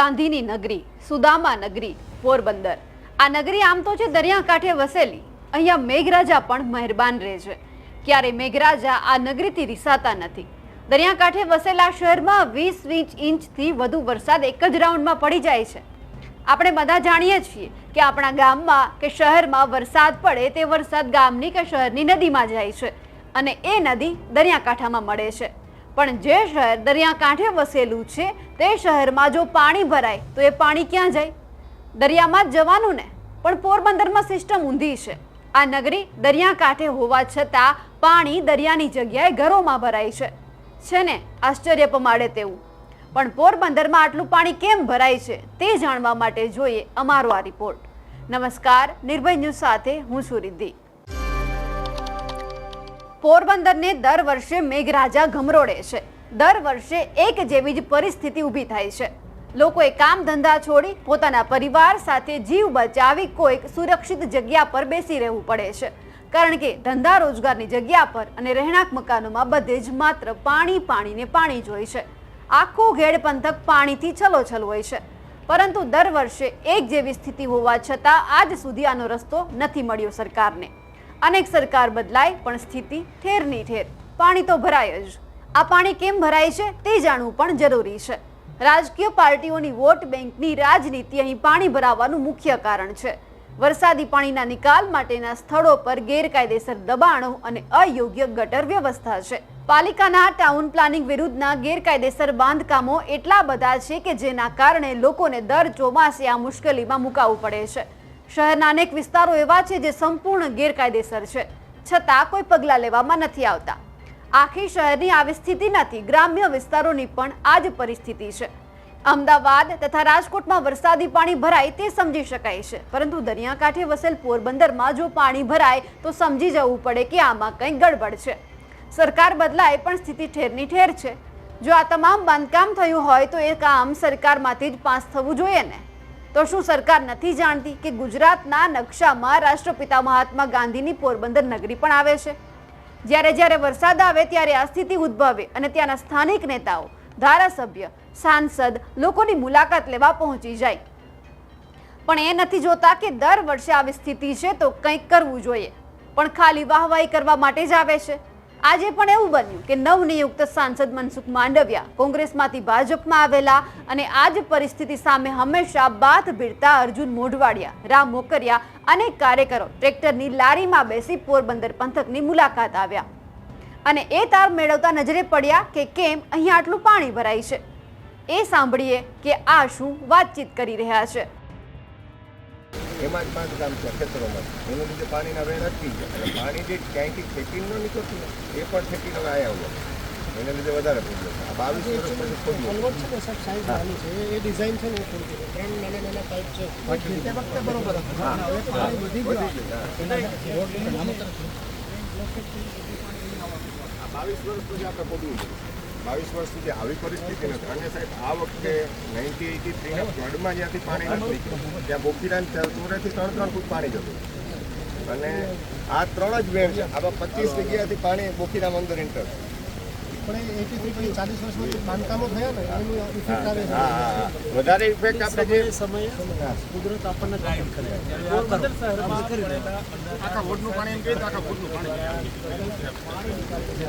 ગાંધીની નગરી, સુદામા નગરી, પોરબંદર. આ નગરી આમ તો છે દરિયાકાંઠે વસેલી. અહીંયા મેઘરાજા પણ મહેરબાન રહે છે. ક્યારે મેઘરાજા આ નગરીથી રિસાતા નથી. દરિયાકાંઠે વસેલા શહેરમાં વીસ વીસ ઇંચથી વધુ વરસાદ એક જ રાઉન્ડમાં પડી જાય છે. આપણે બધા જાણીએ છીએ કે આપણા ગામમાં કે શહેરમાં વરસાદ પડે તે વરસાદ ગામની કે શહેરની નદીમાં જાય છે. અને એ નદી દરિયાકાંઠામાં મળે છે. પણ જે શહેર દરિયાકાંઠે વસેલું છે, તે શહેરમાં જો પાણી ભરાય, તો એ પાણી ક્યાં જાય? દરિયામાં જ જવાનું ને? પણ પોરબંદરમાં સિસ્ટમ ઊંધી છે. આ નગરી દરિયાકાંઠે હોવા છતાં પાણી દરિયાની જગ્યાએ ઘરોમાં ભરાય છે. છે ને? આશ્ચર્ય પમાડે તેવું. પણ પોરબંદરમાં આટલું પાણી કેમ ભરાય છે, તે જાણવા માટે જોઈએ અમારો આ રિપોર્ટ. નમસ્કાર, નિર્ભય ન્યૂઝ સાથે હું છું પોરબંદરને દર વર્ષે મેઘરાજા ગમરોડે છે. દર વર્ષે એક જેવી જ પરિસ્થિતિ ઊભી થાય છે. લોકોએ કામ ધંધા છોડી પોતાના પરિવાર સાથે જીવ બચાવી કોઈક સુરક્ષિત જગ્યા પર બેસી રહેવું પડે છે. કારણ કે ધંધા રોજગારની જગ્યા પર અને રહેણાંક મકાનોમાં બધે જ માત્ર પાણી પાણીને પાણી જ છે. આખું ઘેડ પંથક પાણીથી છલોછલ હોય છે. પરંતુ દર વર્ષે એક જેવી સ્થિતિ હોવા છતાં આજ સુધી આનો રસ્તો નથી મળ્યો સરકારને. અનેક સરકાર બદલાય, પણ સ્થિતિ ઠેરની ઠેર. પાણી તો ભરાય જ. આ પાણી કેમ ભરાય છે તે જાણવું પણ જરૂરી છે. રાજકીય પાર્ટીઓની વોટ બેંકની રાજનીતિ અહીં પાણી ભરાવાનું મુખ્ય કારણ છે. વરસાદી પાણીના નિકાલ માટેના સ્થળો પર ગેરકાયદેસર દબાણો અને અયોગ્ય ગટર વ્યવસ્થા છે. પાલિકાના ટાઉન પ્લાનિંગ વિરુદ્ધના ગેરકાયદેસર બાંધકામો એટલા બધા છે કે જેના કારણે લોકોને દર ચોમાસે આ મુશ્કેલીમાં મુકાવવું પડે છે. શહેરના અનેક વિસ્તારો એવા છે જે સંપૂર્ણ ગેરકાયદેસર છે. છતાં કોઈ પગલાં લેવામાં નથી આવતા. આખી શહેરની આવી સ્થિતિ નથી, ગ્રામ્ય વિસ્તારોની પણ આ જ પરિસ્થિતિ છે. અમદાવાદ તથા રાજકોટમાં વરસાદી પાણી ભરાય તે સમજી શકાય છે. પરંતુ દરિયાકાંઠે વસેલ પોરબંદરમાં જો પાણી ભરાય, તો સમજી જવું પડે કે આમાં કંઈ ગડબડ છે. સરકાર બદલાય પણ સ્થિતિ ઠેરની ઠેર છે. જો આ તમામ બાંધકામ થયું હોય તો એ કામ સરકારમાંથી જ પાસ થવું જોઈએ ને? તો શું સરકાર નથી જાણતી કે ગુજરાતના નકશામાં રાષ્ટ્રપિતા મહાત્મા ગાંધીની પોરબંદર નગરી પણ આવે છે? જ્યારે જ્યારે વરસાદ આવે ત્યારે આ સ્થિતિ ઉદ્ભવે અને ત્યાંના સ્થાનિક નેતાઓ, ધારાસભ્ય, સાંસદ લોકોની મુલાકાત લેવા પહોંચી જાય. પણ એ નથી જોતા કે દર વર્ષે આવી સ્થિતિ છે તો કંઈક કરવું જોઈએ. પણ ખાલી વાહવાહી કરવા માટે જ આવે છે. આજે પણ એવું બન્યું કે નવનિયુક્ત સાંસદ મનસુખ માંડવિયા કોંગ્રેસમાંથી ભાજપમાં આવેલા અને આ જ પરિસ્થિતિ સામે હંમેશા બાથ ભીડતા અર્જુન મોઢવાડિયા, રામ મોકરિયા અને કાર્યકરો ટ્રેક્ટરની લારીમાં બેસી પોરબંદર પંથકની મુલાકાત આવ્યા. અને એ તાર મેળવતા નજરે પડ્યા કે કેમ અહીં આટલું પાણી ભરાય છે. એ સાંભળીએ કે આ શું વાતચીત કરી રહ્યા છે. એમાં જ પાંચ ગામ છે ખેતરોમાં. એનું લીધે પાણીના વેણ અટકી ગયા. અને પાણી જે ક્યાંયથી ખેતી ન નીકળતું એ પણ ખેતી હવે આવ્યા હોય એને લીધે વધારે પ્રોબ્લેમ આ બાવીસ વર્ષ પછી ખોલ્યું છે ને સર સાઈઝ નાની છે. એ ડિઝાઇન છે ને ત્રણ નાના નાના પાઇપ છે. તે વખતે બરોબર હતું. હવે પાણી વધી ગયું. બાવીસ વર્ષ પછી આપણે પગલું બાવીસ વર્ષ સુધી આવી પરિસ્થિતિ નથી અને સાહેબ, આ વખતે નાઇન્ટી એટી થ્રીના ફ્લડમાં જ્યાંથી પાણી નથી નીકળ્યું. ત્યાં બોકીરાન ચોરેથી ત્રણ ત્રણ ફૂટ પાણી જતું અને આ ત્રણ જ વેણ છે. આવા પચીસ જગ્યાએથી પાણી બોકીરામ અંદર એન્ટર વધારે ઇફેક્ટ આપણે જે સમય કુદરત આપણને ગાઈડ કરે. પોરબંદર શહેરમાં કરી રહ્યા આખા વોટનું પાણી એમ કહીએ આખા ફૂટનું પાણી.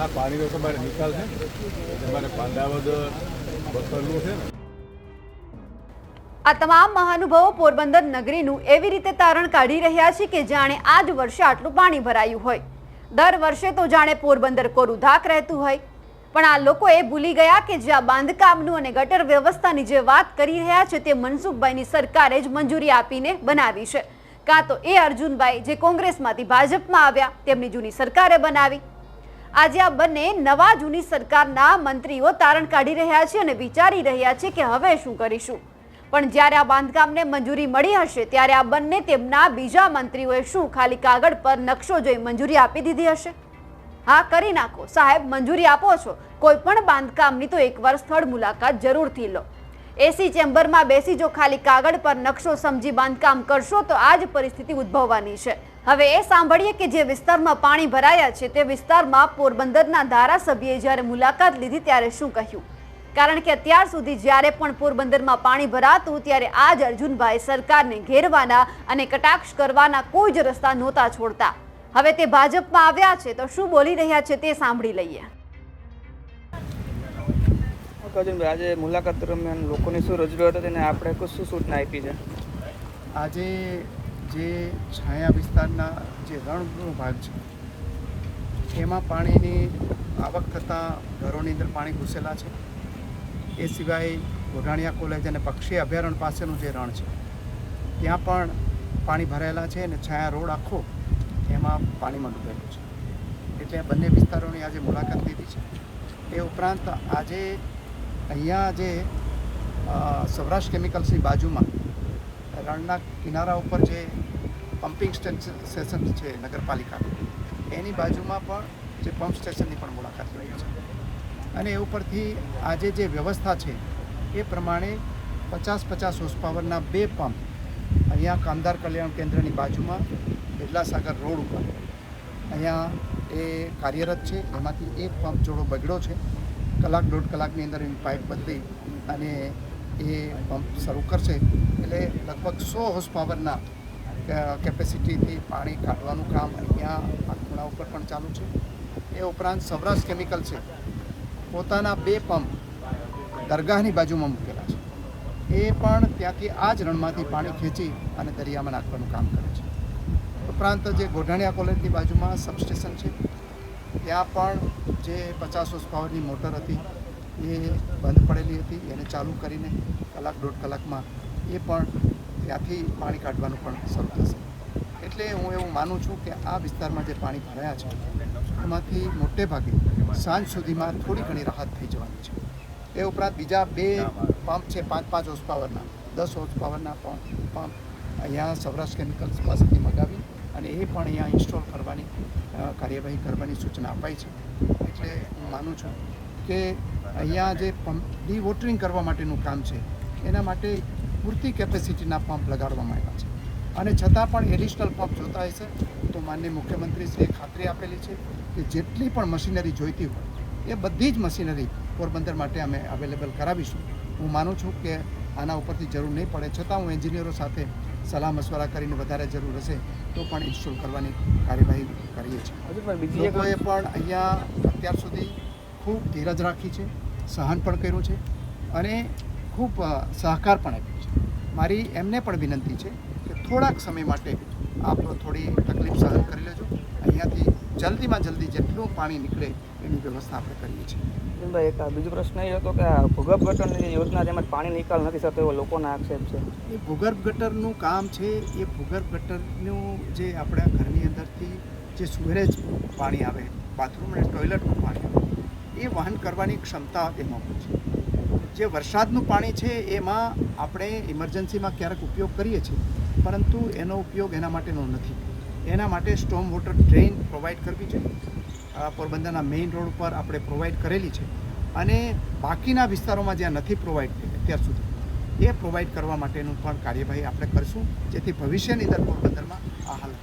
આ પાણીનો તમારે નિકાલ છે. તમારે પાંડાવદ બસરનું છે ને. આ તમામ મહાનુભાવો પોરબંદર નગરીનું એવી રીતે તારણ કાઢી રહ્યા છે કે જાણે આજ વર્ષે આટલું પાણી ભરાયું હોય. દર વર્ષે તો જાણે પોરબંદર કોરું ધાક રહેતું હોય. પણ આ લોકો એ ભૂલી ગયા કે જે આ બાંધકામનું અને ગટર વ્યવસ્થાની જે વાત કરી રહ્યા છે તે મનસુખભાઈની સરકારે જ મંજૂરી આપીને બનાવી છે. કાં તો એ અર્જુનભાઈ જે કોંગ્રેસમાંથી ભાજપમાં આવ્યા તેમની જૂની સરકારે બનાવી. આજે આ બંને નવા જૂની સરકારના મંત્રીઓ તારણ કાઢી રહ્યા છે અને વિચારી રહ્યા છે કે હવે શું કરીશું. પણ જ્યારે આ બાંધકામને મંજૂરી મળી હશે ત્યારે આ બંને તેમના બીજા મંત્રીઓએ શું ખાલી કાગળ પર નકશો જોઈ મંજૂરી આપી દીધી હશે? હા, કરી નાખો. સાહેબ, મંજૂરી આપો છો. કોઈ પણ બાંધકામની તો એકવાર સ્થળ મુલાકાત જરૂરથી લો. એસી ચેમ્બરમાં બેસી જો ખાલી કાગળ પર નકશો સમજી બાંધકામ કરશો તો આ જ પરિસ્થિતિ ઉદ્ભવવાની છે. હવે એ સાંભળીએ કે જે વિસ્તારમાં પાણી ભરાયા છે તે વિસ્તારમાં પોરબંદરના ધારાસભ્યએ જ્યારે મુલાકાત લીધી ત્યારે શું કહ્યું? કારણ કે અત્યાર સુધી જ્યારે પણ પોરબંદરમાં પાણી ભરાતું ત્યારે આ જ અર્જુનભાઈ સરકારને ઘેરવાના અને કટાક્ષ કરવાના કોઈ જ રસ્તા નહોતા છોડતા. હવે તે ભાજપમાં આવ્યા છે તો શું બોલી રહ્યા છે તે સાંભળી લઈએ. કજનભાઈ આજે મુલાકાત દરમિયાન લોકોની શું રજૂઆત હતી અને આપણે શું સૂચના આપી છે? આજે જે છાયા વિસ્તારના જે રણનો ભાગ છે એમાં પાણીની આવક થતાં ઘરોની અંદર પાણી ઘૂસેલા છે. એ સિવાય ગોઢાણિયા કોલેજ અને પક્ષી અભયારણ્ય પાસેનું જે રણ છે ત્યાં પણ પાણી ભરાયેલા છે અને છાયા રોડ આખો એમાં પાણીમાં ડૂબેલું છે. એટલે બંને વિસ્તારોની આજે મુલાકાત લીધી છે. એ ઉપરાંત આજે અહીંયા જે સૌરાષ્ટ્ર કેમિકલ્સની બાજુમાં રણના કિનારા ઉપર જે પમ્પિંગ સ્ટેશન છે નગરપાલિકા, એની બાજુમાં પણ જે પંપ સ્ટેશનની પણ મુલાકાત લઈ છે. અને એ ઉપરથી આજે જે વ્યવસ્થા છે, એ પ્રમાણે પચાસ પચાસ હોર્સ પાવરના બે પંપ અહીંયા કામદાર કલ્યાણ કેન્દ્રની બાજુમાં બિરલા સાગર રોડ ઉપર અહીંયા એ કાર્યરત છે. એમાંથી એક પંપ જોડો બગડ્યો છે. કલાક દોઢ કલાકની અંદર એની પાઇપ બદલી અને એ પંપ શરૂ કરશે. એટલે લગભગ સો હોર્સ પાવરના કેપેસિટીથી પાણી કાઢવાનું કામ અહીંયા આ ખૂણા ઉપર પણ ચાલુ છે. એ ઉપરાંત સૌરાષ્ટ્ર કેમિકલ છે. પોતાના બે પંપ દરગાહની બાજુમાં મૂકેલા. એ પણ ત્યાંથી આ જ રણમાંથી પાણી ખેંચી અને દરિયામાં નાખવાનું કામ કરે છે. ઉપરાંત જે ગોઢાણિયા કોલેજની બાજુમાં સબસ્ટેશન છે, ત્યાં પણ જે પચાસ હોર્સ પાવરની મોટર હતી, એ બંધ પડેલી હતી. એને ચાલુ કરીને કલાક દોઢ કલાકમાં એ પણ ત્યાંથી પાણી કાઢવાનું પણ શરૂ થશે. એટલે હું એવું માનું છું કે આ વિસ્તારમાં જે પાણી ભરાયા છે, એમાંથી મોટે ભાગે સાંજ સુધીમાં થોડી ઘણી રાહત થઈ જવાની છે. એ ઉપરાંત બીજા બે પંપ છે, પાંચ પાંચ હોર્સ પાવરના દસ હોર્સ પાવરના પંપ પંપ અહીંયા સૌરાષ્ટ્ર કેમિકલ્સ પાસેથી મગાવી અને એ પણ અહીંયા ઇન્સ્ટોલ કરવાની કાર્યવાહી કરવાની સૂચના અપાઈ છે. એટલે હું માનું છું કે અહીંયા જે પંપ ડી વોટરિંગ કરવા માટેનું કામ છે, એના માટે પૂરતી કેપેસિટીના પંપ લગાડવામાં આવ્યા છે. અને છતાં પણ એડિશનલ પંપ જોતા હશે તો માનનીય મુખ્યમંત્રીશ્રીએ ખાતરી આપેલી છે કે જેટલી પણ મશીનરી જોઈતી હોય, એ બધી જ મશીનરી પોરબંદર માટે અમે અવેલેબલ કરાવીશું. હું માનું છું કે આના ઉપરથી જરૂર નહીં પડે. છતાં હું એન્જિનિયરો સાથે સલાહ મશવરા કરીને વધારે જરૂર હશે તો પણ ઇન્સ્ટોલ કરવાની કાર્યવાહી કરીએ છીએ. લોકોએ પણ અહીંયા અત્યાર સુધી ખૂબ ધીરજ રાખી છે સહન પણ કર્યું છે અને ખૂબ સહકાર પણ આપ્યો છે. મારી એમને પણ વિનંતી છે કે થોડાક સમય માટે આપ થોડી તકલીફ સહન કરી લેજો. અહીંયાથી જલ્દીમાં જલ્દી જેટલું પાણી નીકળે એની વ્યવસ્થા આપણે કરીએ છીએ. અર્જુનભાઈ એક બીજો પ્રશ્ન એ હતો કે ભૂગર્ભ ગટરની જે યોજના તેમાં પાણી નિકાલ નથી થતો એવો લોકોના આક્ષેપ છે. એ ભૂગર્ભ ગટરનું કામ છે, એ ભૂગર્ભ ગટરનું જે આપણા ઘરની અંદરથી જે સુવેરેજ પાણી આવે, બાથરૂમ અને ટોયલેટનું પાણી એ વહન કરવાની ક્ષમતા એમાં છે. જે વરસાદનું પાણી છે, એમાં આપણે ઇમરજન્સીમાં ક્યારેક ઉપયોગ કરીએ છીએ, પરંતુ એનો ઉપયોગ એના માટેનો નથી. એના માટે સ્ટોમ વોટર ડ્રેઇન પ્રોવાઈડ કરવી આ પોરબંદરના મેઇન રોડ ઉપર આપણે પ્રોવાઈડ કરેલી છે અને બાકીના વિસ્તારોમાં જ્યાં નથી પ્રોવાઈડ થઈ અત્યાર સુધી એ પ્રોવાઈડ કરવા માટેનું પણ કાર્યવાહી આપણે કરશું, જેથી ભવિષ્યની અંદર પોરબંદરમાં આ હાલત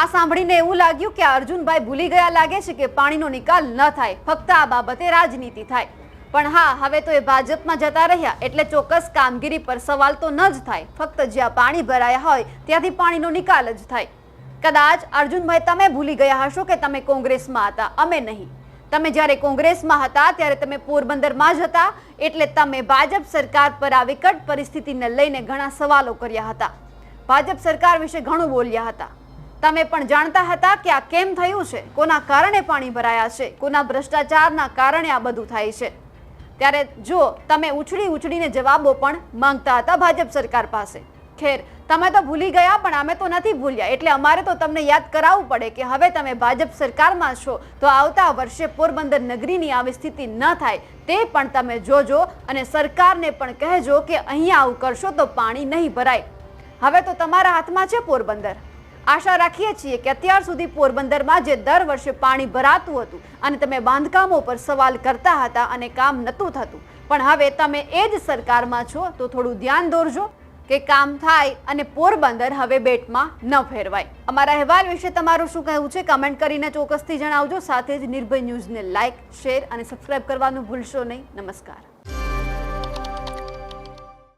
આ સાંભળીને એવું લાગ્યું કે અર્જુનભાઈ ભૂલી ગયા લાગે છે કે પાણીનો નિકાલ ન થાય, ફક્ત આ બાબતે રાજનીતિ થાય. પણ હા, હવે તો એ ભાજપમાં જતા રહ્યા, એટલે ચોક્કસ કામગીરી પર સવાલ તો ન જ થાય. ફક્ત જ્યાં પાણી ભરાયા હોય, ત્યાંથી પાણીનો નિકાલ જ થાય. કદાચ અર્જુનભાઈ, તમે ભૂલી ગયા હશો કે તમે કોંગ્રેસમાં હતા. અમે નહીં. તમે જ્યારે કોંગ્રેસમાં હતા, ત્યારે તમે પોરબંદરમાં જ હતા. એટલે તમે ભાજપ સરકાર પર આ વિકટ પરિસ્થિતિને લઈને ઘણા સવાલો કર્યા હતા. ભાજપ સરકાર વિશે ઘણું બોલ્યા હતા. તમે પણ જાણતા હતા કે આ કેમ થયું છે? કોના કારણે પાણી ભરાયા છે? કોના ભ્રષ્ટાચારના કારણે આ બધું થાય છે? ત્યારે જો તમે ઉછળી ઉછળીને જવાબો પણ માંગતા હતા ભાજપ સરકાર પાસે, ખેર તમે તો ભૂલી ગયા, પણ અમે તો નથી ભૂલ્યા. એટલે અમારે તો તમને યાદ કરાવવું પડે કે હવે તમે ભાજપ સરકારમાં છો, તો આવતા વર્ષે પોરબંદર નગરીની આવી સ્થિતિ ન થાય. તે પણ તમે જોજો અને સરકારને પણ કહેજો કે અહીંયા આવું કરશો તો પાણી નહીં ભરાય. હવે તો તમારા હાથમાં છે પોરબંદર. આશા રાખીએ છીએ કે અત્યાર સુધી પોરબંદરમાં જે દર વર્ષે પાણી ભરાતું હતું અને તમે બાંધકામો પર સવાલ કરતા હતા અને કામ નહોતું થતું. પણ હવે તમે એ જ સરકારમાં છો, તો થોડું ધ્યાન દોરજો. કે કામ થાય અને પોરબંદર હવે બેટમાં ન ફેરવાય. અમારા અહેવાલ વિશે તમારું શું કહેવું છે? કમેન્ટ કરીને ચોક્કસથી જણાવજો. સાથે જ નિર્ભય ન્યૂઝને લાઇક શેર અને સબસ્ક્રાઇબ કરવાનું ભૂલશો નહીં. નમસ્કાર.